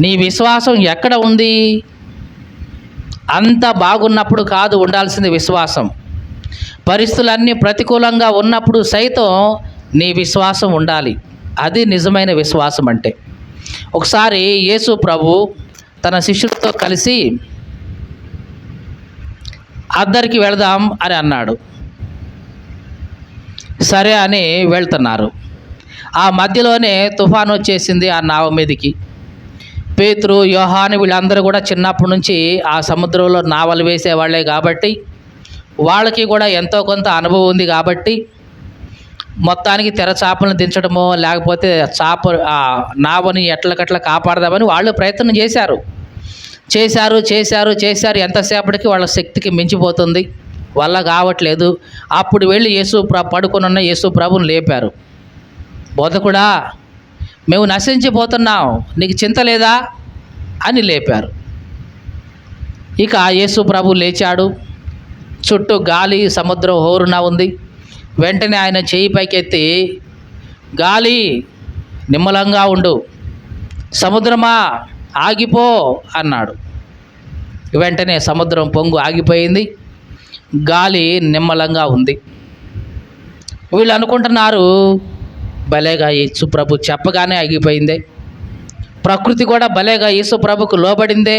నీ విశ్వాసం ఎక్కడ ఉంది? అంత బాగున్నప్పుడు కాదు ఉండాల్సింది విశ్వాసం. పరిస్థితులన్నీ ప్రతికూలంగా ఉన్నప్పుడు సైతం నీ విశ్వాసం ఉండాలి. అది నిజమైన విశ్వాసం అంటే. ఒకసారి యేసు ప్రభు తన శిష్యులతో కలిసి అద్దరికి వెళదాం అని అన్నాడు. సరే అని వెళ్తున్నారు. ఆ మధ్యలోనే తుఫాను వచ్చేసింది ఆ నావ మీదకి. పేతురు యోహాని వీళ్ళందరూ కూడా చిన్నప్పటి నుంచి ఆ సముద్రంలో నావలు వేసేవాళ్ళే కాబట్టి వాళ్ళకి కూడా ఎంతో కొంత అనుభవం ఉంది కాబట్టి మొత్తానికి తెర చేపలను దించడమో లేకపోతే చేప నావని ఎట్లకట్లా కాపాడదామని వాళ్ళు ప్రయత్నం చేశారు. చేశారు చేశారు చేశారు. ఎంతసేపటికి వాళ్ళ శక్తికి మించిపోతుంది. వల్ల కావట్లేదు. అప్పుడు వెళ్ళి యేసు ప్ర పడుకునున్న యేసు ప్రభుని లేపారు. బోధకుడా మేము నశించిపోతున్నాం. నీకు చింత లేదా? అని లేపారు. ఇక యేసు ప్రభు లేచాడు. చుట్టూ గాలి సముద్రం హోరున ఉంది. వెంటనే ఆయన చేయి పైకెత్తి గాలి నిమ్మలంగా ఉండు. సముద్రమా? ఆగిపో అన్నాడు. వెంటనే సముద్రం పొంగు ఆగిపోయింది. గాలి నిమ్మలంగా ఉంది. వీళ్ళు అనుకుంటున్నారు భలేగా యేసుప్రభు చెప్పగానే ఆగిపోయింది. ప్రకృతి కూడా భలేగా యేసుప్రభుకు లోబడిందే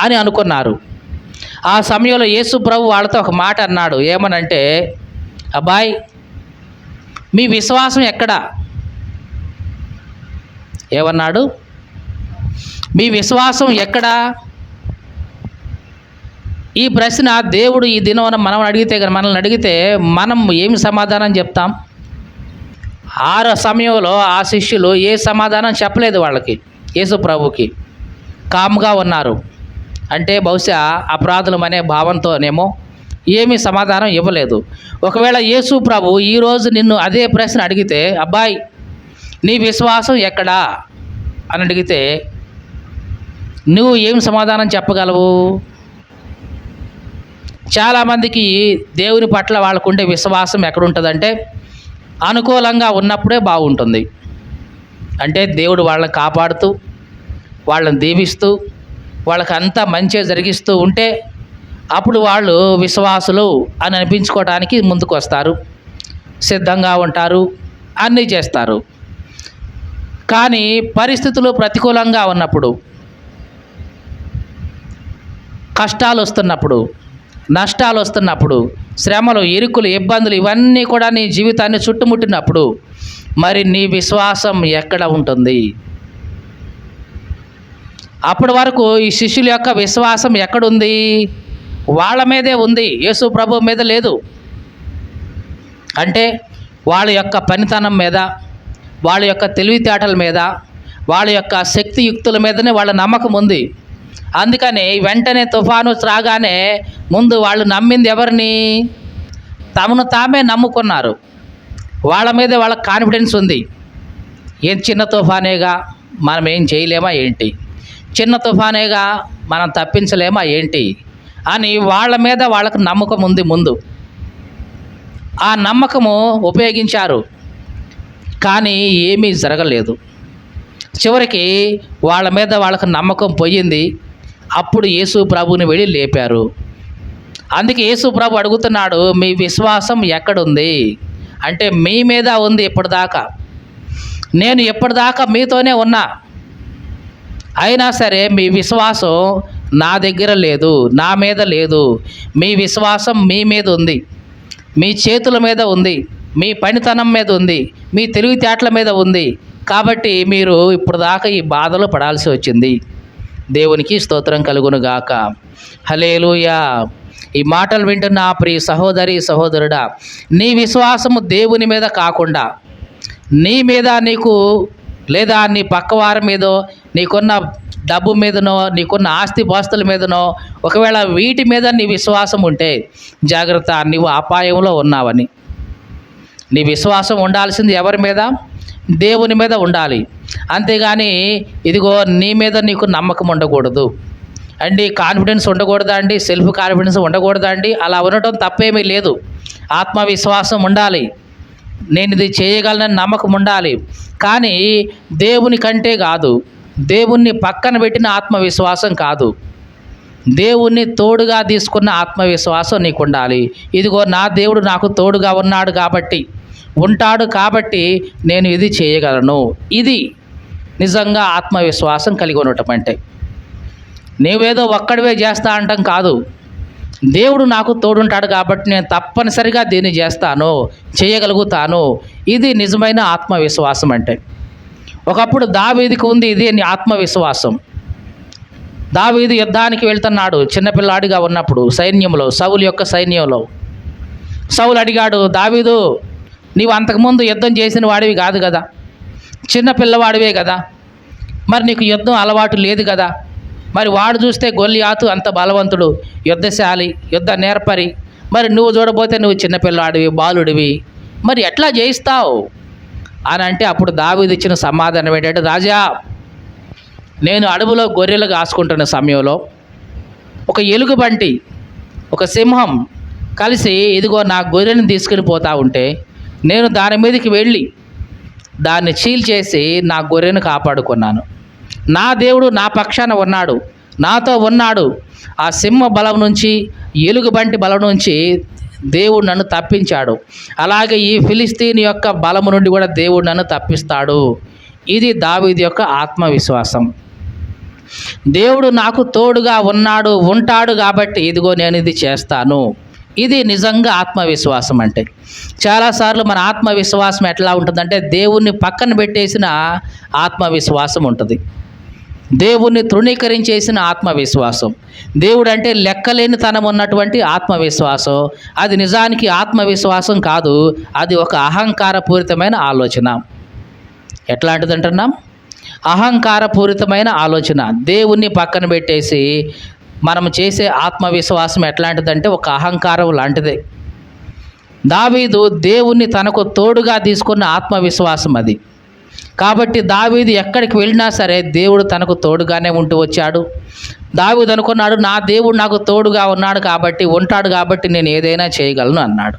అని అనుకున్నారు. ఆ సమయంలో యేసుప్రభు వాళ్ళతో ఒక మాట అన్నాడు. ఏమనంటే అబ్బాయి మీ విశ్వాసం ఎక్కడా? ఏమన్నాడు? మీ విశ్వాసం ఎక్కడా? ఈ ప్రశ్న దేవుడు ఈ దినం మనం అడిగితే కానీ మనల్ని అడిగితే మనం ఏమి సమాధానం చెప్తాం? ఆరు సమయంలో ఆ శిష్యులు ఏ సమాధానం చెప్పలేదు వాళ్ళకి యేసు ప్రభుకి. కామ్గా ఉన్నారు. అంటే బహుశా అపరాధులం అనే భావంతోనేమో ఏమీ సమాధానం ఇవ్వలేదు. ఒకవేళ యేసు ప్రభు ఈరోజు నిన్ను అదే ప్రశ్న అడిగితే అబ్బాయి నీ విశ్వాసం ఎక్కడా? అని అడిగితే నువ్వు ఏం సమాధానం చెప్పగలవు? చాలామందికి దేవుని పట్ల వాళ్ళకుండే విశ్వాసం ఎక్కడుంటుందంటే అనుకూలంగా ఉన్నప్పుడే బాగుంటుంది. అంటే దేవుడు వాళ్ళని కాపాడుతూ వాళ్ళని దీవిస్తూ వాళ్ళకి అంతా మంచి జరిగిస్తూ ఉంటే అప్పుడు వాళ్ళు విశ్వాసులు అని అనిపించుకోవడానికి ముందుకు వస్తారు సిద్ధంగా ఉంటారు అన్నీ చేస్తారు. కానీ పరిస్థితులు ప్రతికూలంగా ఉన్నప్పుడు కష్టాలు వస్తున్నప్పుడు నష్టాలు వస్తున్నప్పుడు శ్రమలు ఇరుకులు ఇబ్బందులు ఇవన్నీ కూడా నీ జీవితాన్ని చుట్టుముట్టినప్పుడు మరి నీ విశ్వాసం ఎక్కడ ఉంటుంది? అప్పటి వరకు ఈ శిష్యుల యొక్క విశ్వాసం ఎక్కడుంది? వాళ్ళ మీదే ఉంది. యేసు ప్రభు మీద లేదు. అంటే వాళ్ళ యొక్క పనితనం మీద వాళ్ళ యొక్క తెలివితేటల మీద వాళ్ళ యొక్క శక్తియుక్తుల మీదనే వాళ్ళ నమ్మకం ఉంది. అందుకని వెంటనే తుఫాను రాగానే ముందు వాళ్ళు నమ్మింది ఎవరిని? తమను తామే నమ్ముకున్నారు. వాళ్ళ మీద వాళ్ళకి కాన్ఫిడెన్స్ ఉంది. ఏం చిన్న తుఫానేగా? మనం ఏం చేయలేమా ఏంటి? చిన్న తుఫానేగా మనం తప్పించలేమా ఏంటి? అని వాళ్ళ మీద వాళ్ళకు నమ్మకం ఉంది ముందు. ఆ నమ్మకము ఉపయోగించారు. కానీ ఏమీ జరగలేదు. చివరికి వాళ్ళ మీద వాళ్ళకు నమ్మకం పోయింది. అప్పుడు యేసు ప్రభుని వెళ్ళి లేపారు. అందుకే యేసు ప్రభు అడుగుతున్నాడు మీ విశ్వాసం ఎక్కడుంది? అంటే మీ మీద ఉంది ఇప్పటిదాకా. నేను ఎప్పటిదాకా మీతోనే ఉన్నా. అయినా సరే మీ విశ్వాసం నా దగ్గర లేదు నా మీద లేదు. మీ విశ్వాసం మీ మీద ఉంది. మీ చేతుల మీద ఉంది. మీ పనితనం మీద ఉంది. మీ తెలివితేటల మీద ఉంది. కాబట్టి మీరు ఇప్పుడు దాకా ఈ బాధలు పడాల్సి వచ్చింది. దేవునికి స్తోత్రం కలుగును గాక హలేలుయా ఈ మాటలు వింటున్న ఆ ప్రియ సహోదరి సహోదరుడా నీ విశ్వాసము దేవుని మీద కాకుండా నీ మీద నీకు లేదా నీ పక్కవారి మీదో నీకున్న డబ్బు మీదనో నీకున్న ఆస్తి పాస్తుల మీదనో ఒకవేళ వీటి మీద నీ విశ్వాసం ఉంటే జాగ్రత్త నీవు అపాయంలో ఉన్నావని. నీ విశ్వాసం ఉండాల్సింది ఎవరి మీద? దేవుని మీద ఉండాలి. అంతేగాని ఇదిగో నీ మీద నీకు నమ్మకం ఉండకూడదు. అండి కాన్ఫిడెన్స్ ఉండకూడదా అండి? సెల్ఫ్ కాన్ఫిడెన్స్ ఉండకూడదా అండి? అలా ఉండటం తప్పేమీ లేదు. ఆత్మవిశ్వాసం ఉండాలి. నేను ఇది చేయగలనని నమ్మకం ఉండాలి. కానీ దేవుని కంటే కాదు దేవుణ్ణి పక్కన పెట్టిన ఆత్మవిశ్వాసం కాదు. దేవుణ్ణి తోడుగా తీసుకున్న ఆత్మవిశ్వాసం నీకు ఉండాలి ఇదిగో నా దేవుడు నాకు తోడుగా ఉన్నాడు కాబట్టి ఉంటాడు కాబట్టి నేను ఇది చేయగలను. ఇది నిజంగా ఆత్మవిశ్వాసం కలిగి ఉండటం అంటే. నీవేదో ఒక్కడివే చేస్తా అంటాం కాదు. దేవుడు నాకు తోడుంటాడు కాబట్టి నేను తప్పనిసరిగా దీన్ని చేస్తాను చేయగలుగుతాను. ఇది నిజమైన ఆత్మవిశ్వాసం అంటే. ఒకప్పుడు దావీదికి ఉంది ఇది నీ ఆత్మవిశ్వాసం. దావీది యుద్ధానికి వెళ్తున్నాడు చిన్నపిల్లాడిగా ఉన్నప్పుడు సైన్యంలో సౌలు యొక్క సైన్యంలో. సౌలు అడిగాడు దావీదు నీవు అంతకుముందు యుద్ధం చేసిన వాడివి కాదు కదా? చిన్న పిల్లవాడివే కదా. మరి నీకు యుద్ధం అలవాటు లేదు కదా. మరి వాడు చూస్తే గొల్లియాతు అంత బలవంతుడు యుద్ధశాలి యుద్ధ నేర్పరి. మరి నువ్వు చూడబోతే నువ్వు చిన్నపిల్లాడివి బాలుడివి. మరి ఎట్లా జయిస్తావు? అని అంటే అప్పుడు దావీది ఇచ్చిన సమాధానం ఏంటంటే రాజా నేను అడవులో గొర్రెలు కాసుకుంటున్న సమయంలో ఒక ఎలుగుబంటి ఒక సింహం కలిసి ఇదిగో నా గొర్రెని తీసుకుని పోతా ఉంటే నేను దాని మీదకి వెళ్ళి దాన్ని చీల్చేసి నా గొర్రెను కాపాడుకున్నాను. నా దేవుడు నా పక్షాన ఉన్నాడు. నాతో ఉన్నాడు. ఆ సింహ బలం నుంచి ఎలుగుబంటి బలం నుంచి దేవుడు నన్ను తప్పించాడు. అలాగే ఈ ఫిలిస్తీన్ యొక్క బలము నుండి కూడా దేవుడు నన్ను తప్పిస్తాడు. ఇది దావీది యొక్క ఆత్మవిశ్వాసం. దేవుడు నాకు తోడుగా ఉన్నాడు ఉంటాడు కాబట్టి ఇదిగో నేను ఇది చేస్తాను. ఇది నిజంగా ఆత్మవిశ్వాసం అంటే. చాలాసార్లు మన ఆత్మవిశ్వాసం ఎట్లా ఉంటుందంటే దేవుణ్ణి పక్కన పెట్టేసిన ఆత్మవిశ్వాసం ఉంటుంది. దేవుణ్ణి తృణీకరించేసిన ఆత్మవిశ్వాసం. దేవుడు అంటే లెక్కలేని తనం ఉన్నటువంటి ఆత్మవిశ్వాసం. అది నిజానికి ఆత్మవిశ్వాసం కాదు అది ఒక అహంకారపూరితమైన ఆలోచన. ఎట్లాంటిది అంటున్నాం అహంకారపూరితమైన ఆలోచన. దేవుణ్ణి పక్కన పెట్టేసి మనం చేసే ఆత్మవిశ్వాసం ఎట్లాంటిదంటే ఒక అహంకారం లాంటిదే. దావీదు దేవుణ్ణి తనకు తోడుగా తీసుకున్న ఆత్మవిశ్వాసం అది. కాబట్టి దావీదు ఎక్కడికి వెళ్ళినా సరే దేవుడు తనకు తోడుగానే ఉంటూ వచ్చాడు. దావీదు అనుకున్నాడు నా దేవుడు నాకు తోడుగా ఉన్నాడు కాబట్టి ఉంటాడు కాబట్టి నేను ఏదైనా చేయగలను అన్నాడు.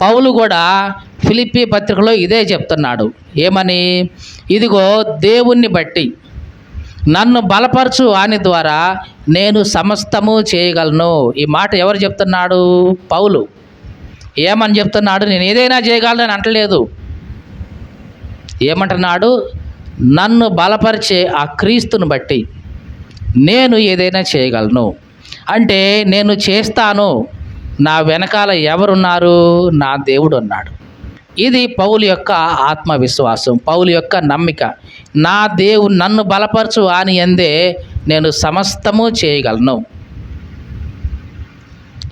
పౌలు కూడా ఫిలిప్పీ పత్రికలో ఇదే చెప్తున్నాడు. ఏమని? ఇదిగో దేవుణ్ణి బట్టి నన్ను బలపరచు అని ద్వారా నేను సమస్తము చేయగలను. ఈ మాట ఎవరు చెప్తున్నాడు? పౌలు. ఏమని చెప్తున్నాడు? నేను ఏదైనా చేయగలను అంటలేదు. ఏమంటున్నాడు? నన్ను బలపరిచే ఆ క్రీస్తుని బట్టి నేను ఏదైనా చేయగలను. అంటే నేను చేస్తాను. నా వెనకాల ఎవరున్నారు? నా దేవుడు ఉన్నాడు. ఇది పౌలు యొక్క ఆత్మవిశ్వాసం పౌలు యొక్క నమ్మిక. నా దేవుడు నన్ను బలపరచు అని అందే నేను సమస్తము చేయగలను.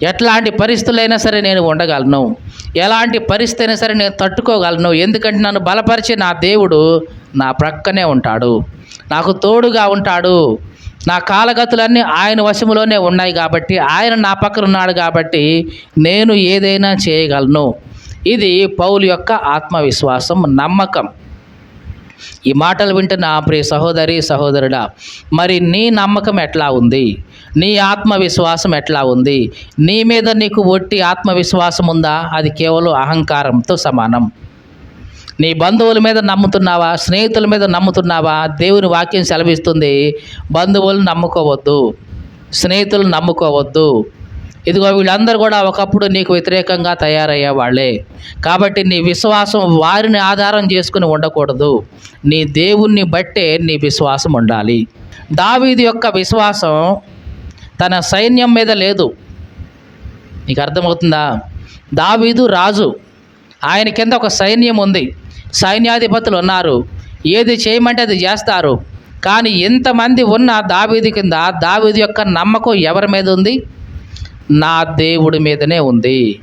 ఎట్లాంటి పరిస్థితులైనా సరే నేను ఉండగలను. ఎలాంటి పరిస్థితి అయినా సరే నేను తట్టుకోగలను. ఎందుకంటే నన్ను బలపరిచే నా దేవుడు నా ప్రక్కనే ఉంటాడు. నాకు తోడుగా ఉంటాడు. నా కాలగతులన్నీ ఆయన వశములోనే ఉన్నాయి కాబట్టి ఆయన నా పక్కన ఉన్నాడు కాబట్టి నేను ఏదైనా చేయగలను. ఇది పౌలు యొక్క ఆత్మవిశ్వాసం నమ్మకం. ఈ మాటలు వింటున్న ప్రియ సహోదరి సహోదరుడా మరి నీ నమ్మకం ఎట్లా ఉంది? నీ ఆత్మవిశ్వాసం ఎట్లా ఉంది? నీ మీద నీకు ఒట్టి ఆత్మవిశ్వాసం ఉందా? అది కేవలం అహంకారంతో సమానం. నీ బంధువుల మీద నమ్ముతున్నావా? స్నేహితుల మీద నమ్ముతున్నావా? దేవుని వాక్యం సెలవిస్తుంది బంధువులు నమ్ముకోవద్దు స్నేహితులు నమ్ముకోవద్దు ఇదిగో వీళ్ళందరూ కూడా ఒకప్పుడు నీకు వ్యతిరేకంగా తయారయ్యే వాళ్ళే కాబట్టి నీ విశ్వాసం వారిని ఆధారం చేసుకుని ఉండకూడదు. నీ దేవుణ్ణి బట్టే నీ విశ్వాసం ఉండాలి. దావీది యొక్క విశ్వాసం తన సైన్యం మీద లేదు. నీకు అర్థమవుతుందా? దావీదు రాజు. ఆయన కింద ఒక సైన్యం ఉంది. సైన్యాధిపతులు ఉన్నారు. ఏది చేయమంటే అది చేస్తారు. కానీ ఇంతమంది ఉన్న దావీది కింద దావీది యొక్క నమ్మకం ఎవరి మీద ఉంది? నా దేవుడి మీదనే ఉంది.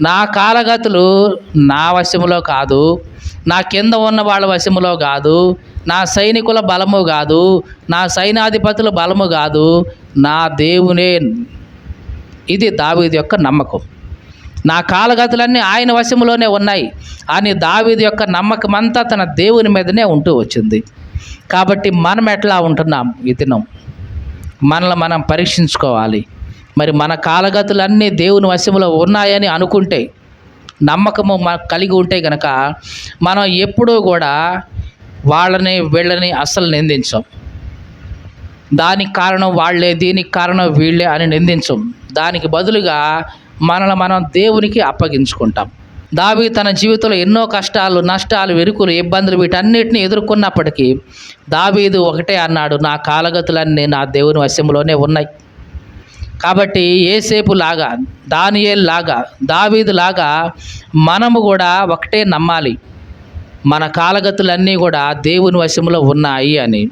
నా కాలగతులు నా వశములో కాదు. నా కింద ఉన్న వాళ్ళ వశములో కాదు. నా సైనికుల బలము కాదు. నా సైనాధిపతుల బలము కాదు. నా దేవునే ఇది దావీది యొక్క నమ్మకం. నా కాలగతులన్నీ ఆయన వశములోనే ఉన్నాయి. అని దావీది యొక్క నమ్మకం అంతా తన దేవుని మీదనే ఉంటూ వచ్చింది. కాబట్టి మనం ఎట్లా ఉంటున్నాం ఈ దినం? మనల్ని మనం పరీక్షించుకోవాలి. మరి మన కాలగతులన్నీ దేవుని వశములో ఉన్నాయని అనుకుంటే నమ్మకము మ- కలిగి ఉంటే గనక మనం ఎప్పుడూ కూడా వాళ్ళని వీళ్ళని అస్సలు నిందించం. దానికి కారణం వాళ్ళే దీనికి కారణం వీళ్ళే అని నిందించం. దానికి బదులుగా మనల్ని మనం దేవునికి అప్పగించుకుంటాం. దావి తన జీవితంలో ఎన్నో కష్టాలు నష్టాలు వెరుకులు ఇబ్బందులు వీటన్నిటిని ఎదుర్కొన్నప్పటికీ దావీదు ఒకటే అన్నాడు నా కాలగతులన్నీ నా దేవుని వశంలోనే ఉన్నాయి. కాబట్టి ఏసేపు లాగా దానియేల్ లాగా దావీదు లాగా మనము కూడా ఒకటే నమ్మాలి. మన కాలగతులన్నీ కూడా దేవుని వశంలో ఉన్నాయి అని.